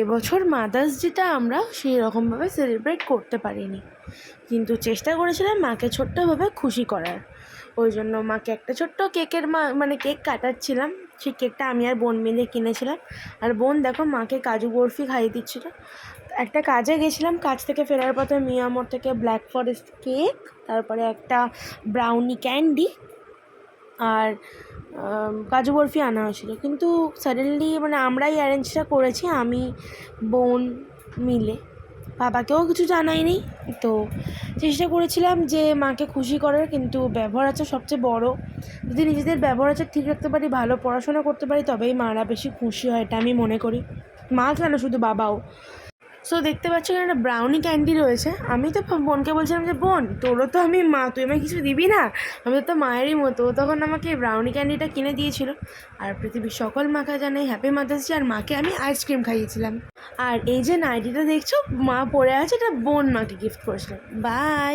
এবছর mother's data আমরা সেই রকমভাবে সেলিব্রেট করতে পারিনি। কিন্তু চেষ্টা করেছিলাম মাকে ছোট্টভাবে খুশি করার। ওই জন্য মাকে একটা ছোট্ট কেকের মা মানে কেক কাটাচ্ছিলাম। সেই কেকটা আমি আর বোন মিলে কিনেছিলাম। আর বোন দেখো মাকে কাজু বরফি খাইয়ে দিচ্ছিল। একটা কাজে গেছিলাম কাজ থেকে ফেরার পথে মিয়ামোর থেকে ব্ল্যাক ফরেস্ট কেক তারপরে একটা ব্রাউনি ক্যান্ডি আর কাজু বরফি আনা হয়েছিল। কিন্তু সাডেনলি মানে আমরাই অ্যারেঞ্জটা করেছি, আমি, বোন মিলে। বাবাকেও কিছু জানাইনি, তো চেষ্টা করেছিলাম যে মাকে খুশি করার, কিন্তু ব্যবহার আছে সবচেয়ে বড়। যদি নিজেদের ব্যবহার আছে ঠিক রাখতে পারি, ভালো পড়াশোনা করতে পারি, তবেই মারা বেশি খুশি হয়, এটা আমি মনে করি। মা কেন? শুধু বাবাও। সো দেখতে পাচ্ছ এখানে একটা ব্রাউনি ক্যান্ডি রয়েছে। আমি তো বোনকে বলছিলাম যে, বোন, তোরও তো আমি মা, তুই আমাকে কিছু দিবি না? আমি তো মায়েরই মতো। তখন আমাকে ব্রাউনি ক্যান্ডিটা কিনে দিয়েছিল। আর পৃথিবীর সকল মাকে জানাই হ্যাপি মাদার্স ডে আর মাকে আমি আইসক্রিম খাইয়েছিলাম। আর এই যে নাইটিটা দেখছ, মা পরে আছে, এটা বোন মাকে গিফট করেছিল। বাই